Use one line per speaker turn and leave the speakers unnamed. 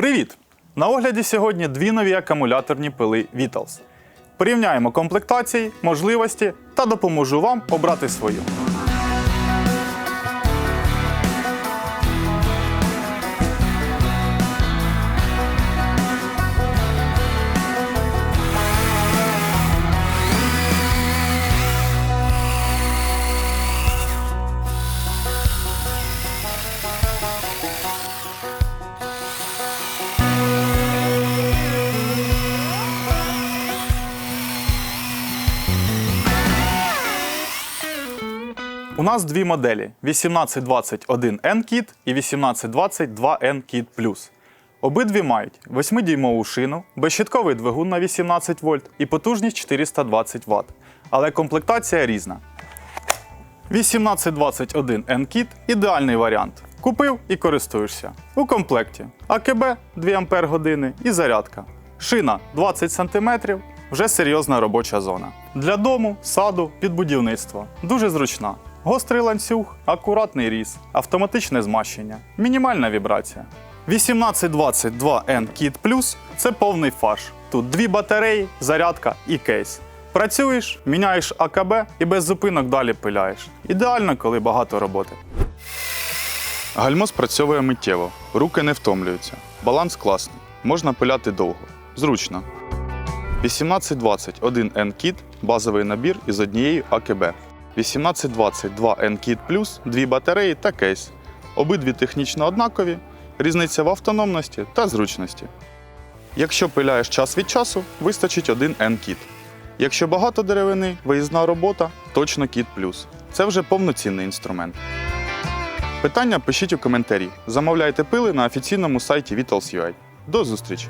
Привіт! На огляді сьогодні дві нові акумуляторні пили Vitals. Порівняємо комплектації, можливості та допоможу вам обрати свою. У нас дві моделі 1821 N-Kit і 1820 2N-Kit Plus. Обидві мають 8-дюймову шину, безщитковий двигун на 18 вольт і потужність 420 Вт. Але комплектація різна. 1821 N-Kit – ідеальний варіант. Купив і користуєшся. У комплекті АКБ 2 Ампер години і зарядка. Шина 20 см вже серйозна робоча зона. Для дому, саду, під будівництво. Дуже зручна. Гострий ланцюг, акуратний різ, автоматичне змащення, мінімальна вібрація. 1822N Kit Plus – це повний фарш. Тут дві батареї, зарядка і кейс. Працюєш, міняєш АКБ і без зупинок далі пиляєш. Ідеально, коли багато роботи. Гальмо спрацьовує миттєво, руки не втомлюються. Баланс класний, можна пиляти довго. Зручно. 1820 1N Kit – базовий набір із однією АКБ. 1820 2N Kit Plus – дві батареї та кейс. Обидві технічно однакові, різниця в автономності та зручності. Якщо пиляєш час від часу, вистачить один N-Kit. Якщо багато деревини, виїзна робота, точно Kit Plus. Це вже повноцінний інструмент. Питання пишіть у коментарі. Замовляйте пили на офіційному сайті Vitals.ua. До зустрічі!